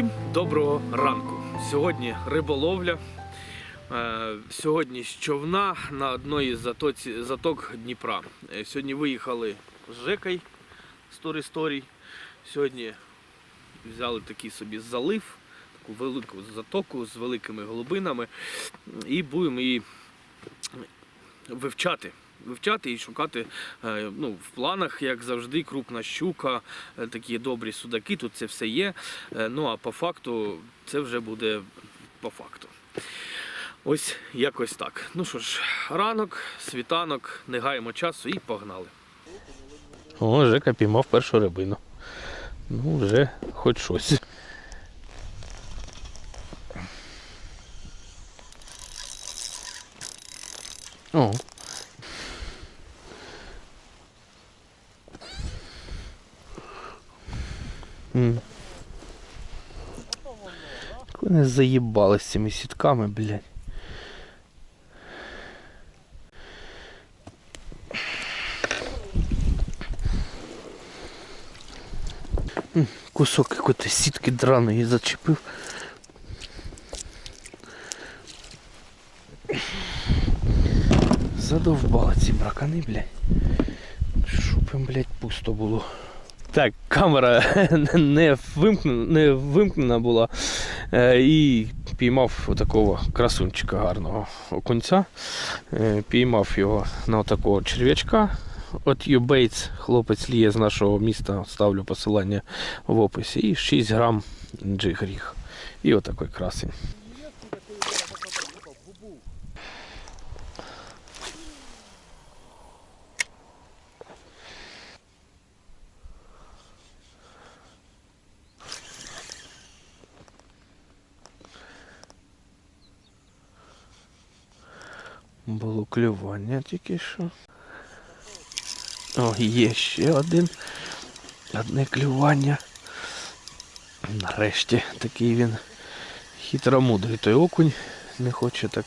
Всім доброго ранку. Сьогодні риболовля. Е, Сьогодні з човна на одної з затоці, заток Дніпра. Е, Сьогодні виїхали з Жекой Story Story. Сьогодні взяли такий собі залив, таку велику затоку з великими глибинами. І будемо її вивчати. Вивчати і шукати е, ну, в планах, як завжди, крупна щука, е, такі добрі судаки, тут це все є. Е, Ну а по факту це вже буде по факту. Ось якось так. Ну що ж, ранок, світанок, не гаємо часу і погнали. О, Жека піймав першу рибину. Ну, вже хоч щось. О. М. Як Вони заїбали з цими сітками, блядь. Кусок якоїсь сітки драної зачепив. Задовбали ці бракани, блядь. Щоб їм, блядь, пусто було. Так, камера не вимкнена, не вимкнена була. Е, і піймав такого красунчика гарного окунця. Е, піймав його на такого черв'ячка. От Юбейтс, хлопець ліє з нашого міста, ставлю посилання в описі. І 6 грам джигріх. І отакий красень. Було клювання тільки що. О, є ще один. Одне клювання. Нарешті такий він хитромудрий той окунь. Не хоче так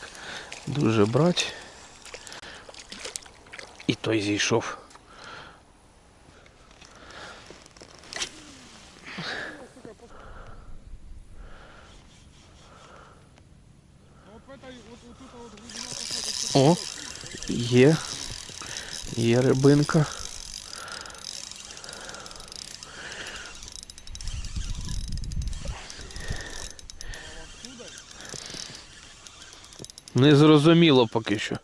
дуже брати. І той зійшов. О, є. Є рибинка. Не зрозуміло поки що.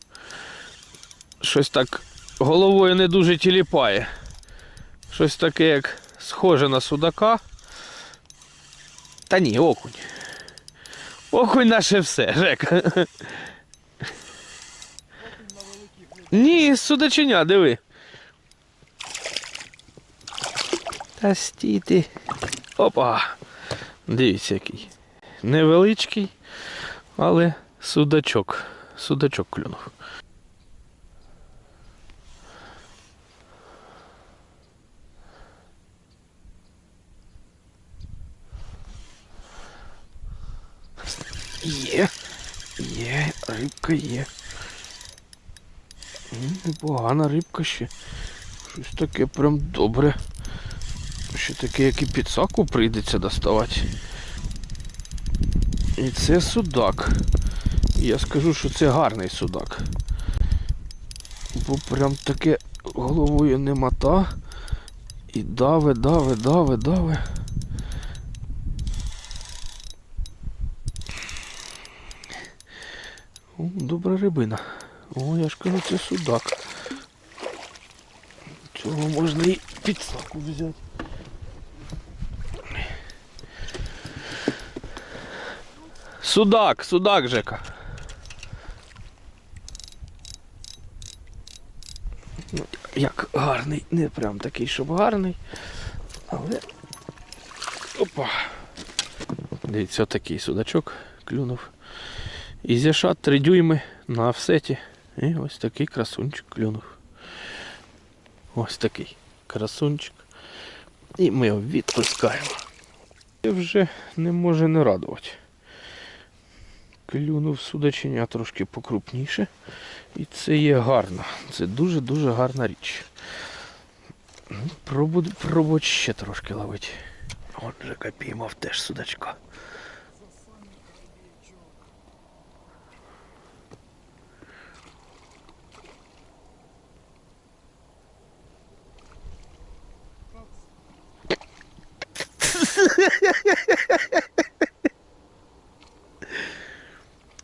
Щось так головою не дуже тіліпає. Щось таке, як схоже на судака. Та ні, окунь. Окунь наше все, Жека. Ні, судаченя, диви. Та стій ти. Опа. Дивіться який. Невеличкий, але судачок. Судачок клюнув. Є. Є, рибка є. Непогана рибка ще. Щось таке прям добре. Ще таке, як і підсаку прийдеться доставати. І це судак. Я скажу, що це гарний судак. Бо прям таке головою не мота. І даве, даве, даве, даве. Добра рибина. О, я ж кажу, це судак. Цього можна і підсаку взяти. Судак, судак, Жека. Ну, як гарний, не прям такий, щоб гарний. Але. Опа. Дивіться, отакий судачок клюнув. Ізяша 3 дюйми на офсеті. І ось такий красунчик клюнув. Ось такий красунчик. І ми його відпускаємо. І вже не може не радувати. Клюнув судаченя трошки покрупніше. І це є гарно. Це дуже-дуже гарна річ. Ну, Пробуду, пробувати ще трошки ловити. Он Жека піймав теж судачка.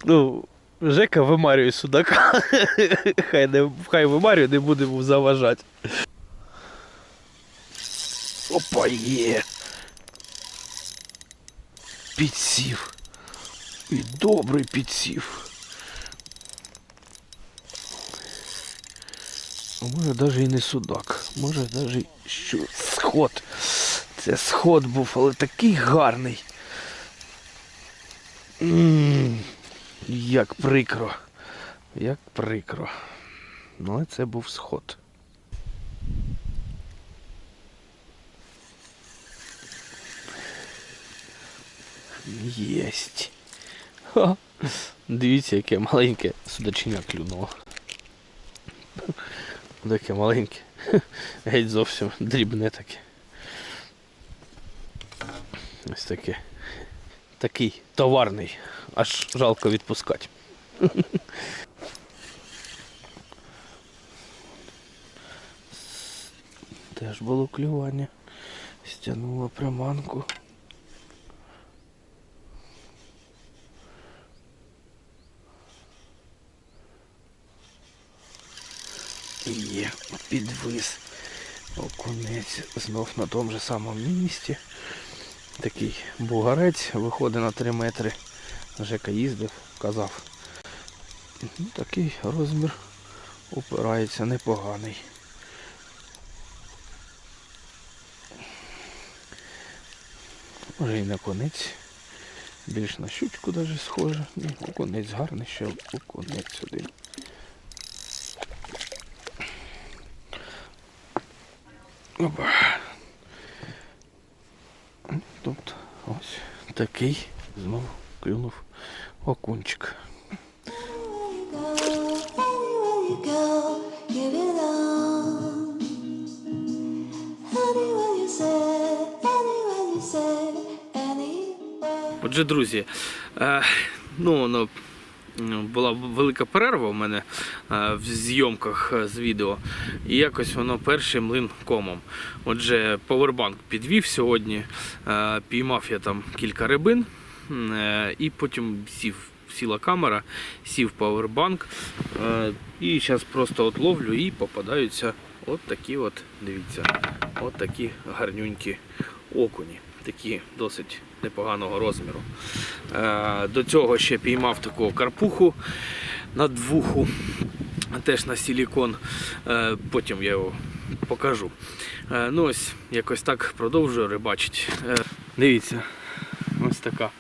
Ну, Жека вимарює судака. хай, не, хай вимарює, не будемо заважати. Опа, є. Підсів. І добрий підсів. Може навіть і не судак. Може навіть що сход. Це сход був, але такий гарний. М, Як прикро. Як прикро. Ну, але це був сход. Єсть. Ха. Дивіться, яке маленьке судачиня клюнуло. Таке маленьке. Геть зовсім дрібне таке. Ось таке. Такий товарний. Аж жалко відпускати. Теж було клювання. Стягнуло приманку. Є, підвис. Окунець знов на тому же самому місці. Такий бугарець виходить на 3 метри. Жека їздив, казав. Ну, Такий розмір упирається непоганий. Може і на конець. Більш на щучку навіть схоже. Ні, окунець гарний, ще окунець один. Опа. Тут ось такий знову клюнув окунчик. Отже, друзі, е, ну, ну, була велика перерва у мене е, в зйомках е, з відео, і якось воно першим млин комом. Отже, повербанк підвів сьогодні, е, піймав я там кілька рибин, і потім сів. Сіла камера, сів павербанк, е, і зараз просто от ловлю і попадаються от такі от, дивіться, от такі гарнюнькі окуні. Такі досить непоганого розміру. Е, До цього ще піймав таку карпуху на двуху, теж на силікон. Е, Потім я його покажу. Е, Ну ось якось так продовжую рибачити. Дивіться, ось така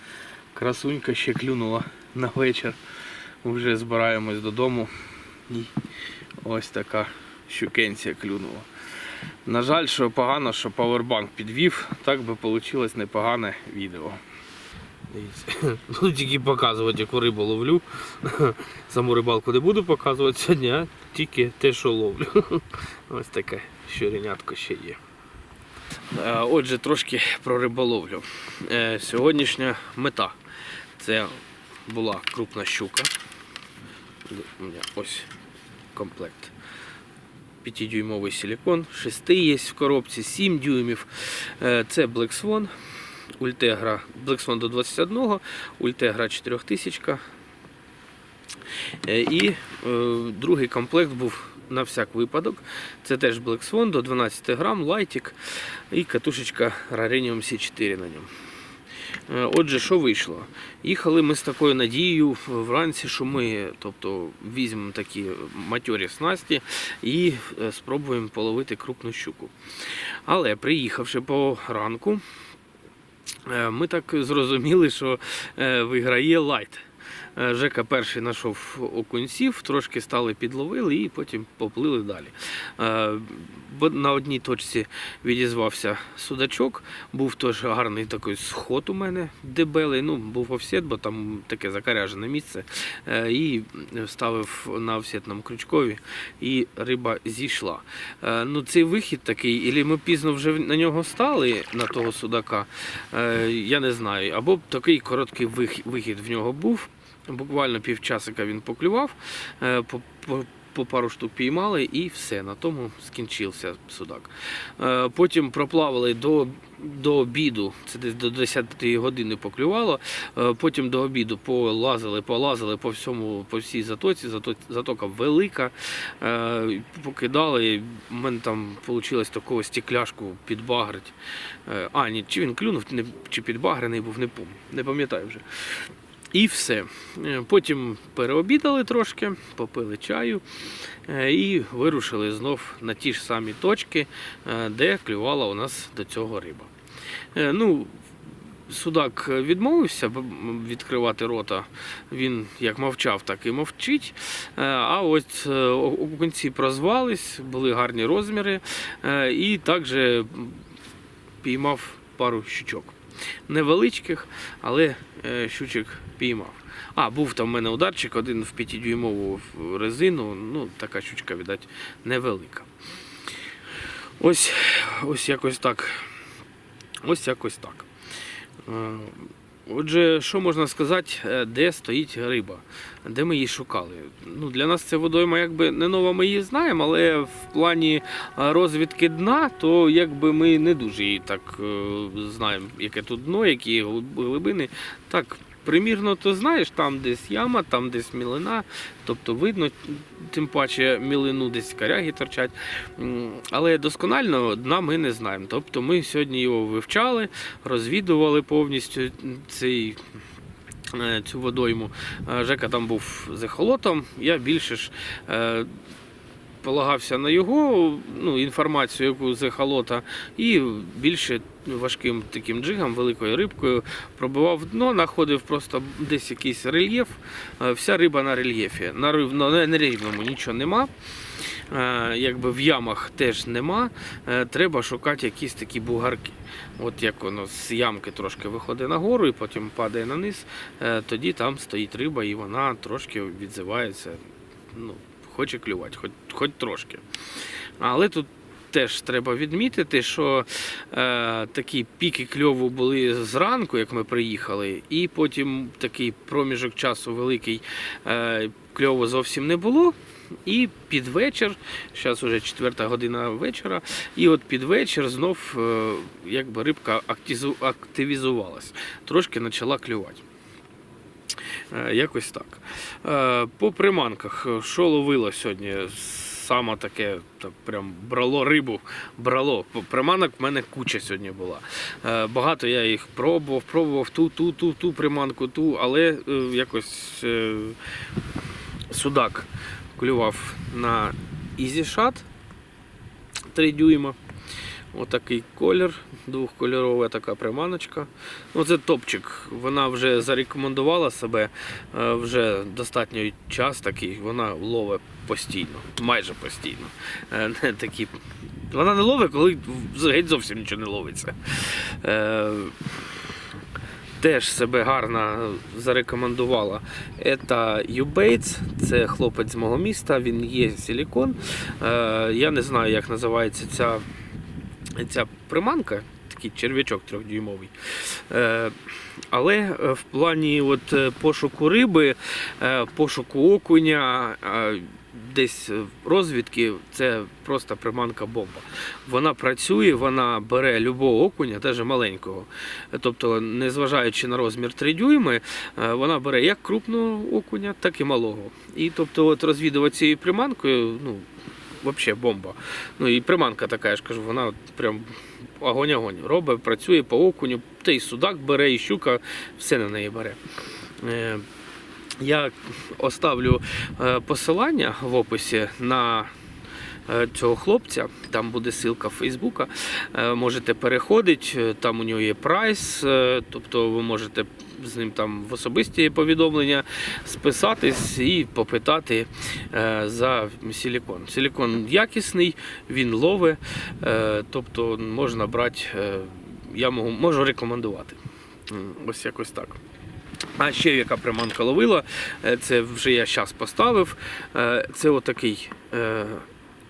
красунька ще клюнула на вечір. Вже збираємось додому. І ось така щукенція клюнула. На жаль, що погано, що павербанк підвів, так би вийшло непогане відео. Дивіться, буду тільки показувати, яку рибу ловлю. Саму рибалку не буду показувати сьогодні, а тільки те, що ловлю. Ось таке щуренятко ще є. Е, Отже, трошки про риболовлю. Е, Сьогоднішня мета це була крупна щука. Ось комплект. 5-дюймовий силикон, 6 є в коробці, 7 дюймів. Е, Це Black Swan, Ультегра, Black Swan до 21, Ультегра 4000. Е, І е, другий комплект був на всяк випадок. Це теж Black Swan до 12 грам, лайтик і катушечка Rarenium C4 на ньому. Е, Отже, що вийшло? Їхали ми з такою надією вранці, що ми тобто, візьмемо такі матьорі снасті і е, спробуємо половити крупну щуку. Але приїхавши по ранку, е, ми так зрозуміли, що виграє лайт. Е, Жека перший знайшов окунців, трошки стали підловили і потім поплили далі. Е, На одній точці відізвався судачок, був теж гарний такий сход у мене дебелий. Ну, був офсет, бо там таке закаряжене місце. Е, І ставив на офсетному крючкові, і риба зійшла. Ну, цей вихід такий, ілі ми пізно вже на нього стали на того судака, я не знаю. Або такий короткий вихід в нього був. Буквально півчасика він поклював, е, по, по, по пару штук піймали і все, на тому скінчився судак. Е, Потім проплавали до, до обіду, це десь до 10 години поклювало. Е, Потім до обіду полазили, полазили по всьому, по всій затоці. Затока велика. Покидали. У мене там вийшло такого стекляшку підбагрить. А, ні, чи він клюнув, чи підбагрений був, не пам'ятаю вже. І все. Е, Потім переобідали трошки, попили чаю е, і вирушили знов на ті ж самі точки, е, де клювала у нас до цього риба. Ну, Судак відмовився відкривати рота. Він як мовчав, так і мовчить. А ось о- окунці прозвались, були гарні розміри, і також піймав пару щучок. Невеличких, але щучок піймав. А, був там в мене ударчик, один в 5-дюймову резину. Ну, така щучка, видать, невелика. Ось, ось якось так. Ось якось так. Е, Отже, що можна сказати, е, де стоїть риба, де ми її шукали? Ну, для нас це водойма якби не нова, ми її знаємо, але в плані е, розвідки дна, то якби ми не дуже її так знаємо, яке тут дно, які глиб- глибини. Так, примірно, то знаєш, там десь яма, там десь мілина, тобто видно, тим паче мілину десь коряги торчать. Але досконально дна ми не знаємо. Тобто ми сьогодні його вивчали, розвідували повністю цей. е, Цю водойму. Е, Жека там був з ехолотом, я більше ж е, полагався на його ну, інформацію, яку з ехолота, і більше важким таким джигом, великою рибкою пробивав дно, знаходив просто десь якийсь рельєф. Е, Вся риба на рельєфі. На на нерівному нічого нема. Е, Якби в ямах теж нема. Е, Треба шукати якісь такі бугарки. От як воно з ямки трошки виходить нагору і потім падає на низ, тоді там стоїть риба і вона трошки відзивається. Ну, хоче клювати, хоч, хоч трошки. Але тут теж треба відмітити, що е, такі піки кльову були зранку, як ми приїхали, і потім такий проміжок часу великий е, кльову зовсім не було. І під вечір, зараз вже четверта година вечора, і от під вечір знов е, якби рибка активізувалась, трошки почала клювати. Е, Якось так. Е, По приманках, що ловило сьогодні? Саме таке, так прям брало рибу, брало. Приманок в мене куча сьогодні була. Е, Багато я їх пробував, пробував ту, ту, ту, ту приманку, ту, але якось судак клював на Shot 3 дюйма. Отакий колір, двохкольорова така приманочка. Ну, це топчик. Вона вже зарекомендувала себе е, вже достатньо час такий. Вона ловить постійно, майже постійно. Е, такі... Вона не ловить, коли геть зовсім нічого не ловиться. Е, Теж себе гарно зарекомендувала. Це Юбейтс, це хлопець з мого міста, він є силікон. Я не знаю, як називається ця ця приманка, такий черв'ячок трьохдюймовий. Е, але е, в плані от, е, пошуку риби, пошуку окуня, десь розвідки, це просто приманка бомба. Вона працює, вона бере любого окуня, навіть маленького. Тобто, незважаючи на розмір 3 дюйми, вона бере як крупного окуня, так і малого. І тобто, от розвідувати цією приманкою, ну, взагалі бомба. Ну і приманка така, я ж кажу, вона прям огонь-огонь. Робить, працює по окуню, та й судак бере, і щука, все на неї бере. Е, Я оставлю е, посилання в описі на цього хлопця. Там буде ссылка Фейсбука. Е, Можете переходити, е, там у нього є прайс, е, тобто ви можете з ним там в особисті повідомлення списатись і попитати е, за силікон. Силікон якісний, він лове, е, тобто можна брати, е, я можу, можу рекомендувати. Ось якось так. А ще яка приманка ловила, е, це вже я зараз поставив. Е, Це отакий е,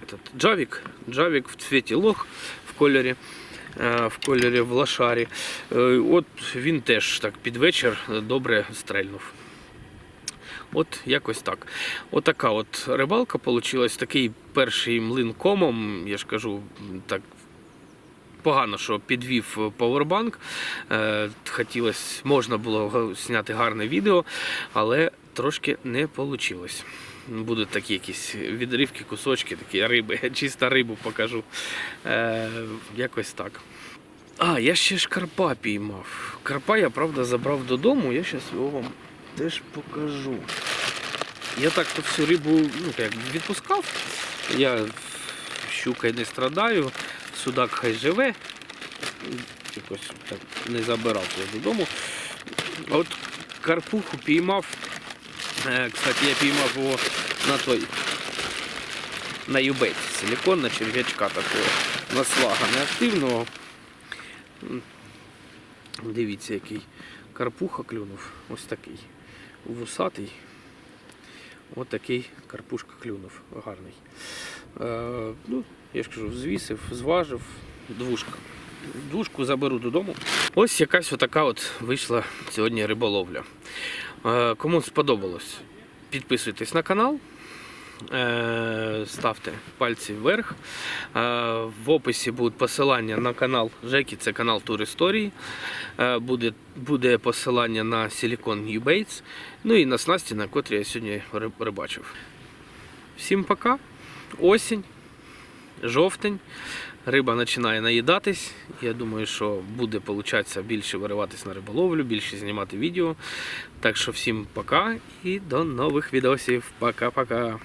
этот, джавік, джавік в цвіті лох в кольорі. е, В кольорі в лошарі. Е, От він теж так під вечір добре стрельнув. От якось так. Отака от рибалка вийшла. Такий перший млин комом, я ж кажу, так погано, що підвів павербанк. Е, Хотілося, можна було зняти гарне відео, але трошки не вийшло. Будуть такі якісь відривки, кусочки, такі риби, чисто рибу покажу. Е, якось так. А, я ще ж карпа піймав. Карпа я, правда, забрав додому, я зараз його вам теж покажу. Я так то всю рибу ну, як, відпускав. Я щукою не страдаю, судак хай живе. Якось так не забирав його додому. От карпуху піймав. Е, Кстати, я піймав його на той. На юбець силікон, на черв'ячка такого, на слага неактивного. Дивіться, який карпуха клюнув. Ось такий. Вусатий. Ось такий карпушка клюнув. Гарний. Е, ну, я ж кажу, взвісив, зважив. Двушка. Двушку заберу додому. Ось якась отака от вийшла сьогодні риболовля. Е, кому сподобалось, підписуйтесь на канал. Е, Ставте пальці вверх. Е, В описі будуть посилання на канал Жекі, це канал Тур Історії. Е, Буде, буде посилання на Silicon Ubaits, ну і на снасті, на котрі я сьогодні риб- рибачив. Всім пока. Осінь, жовтень. Риба починає наїдатись. Я думаю, що буде получатися більше вириватись на риболовлю, більше знімати відео. Так що всім пока і до нових відосів. Пока-пока.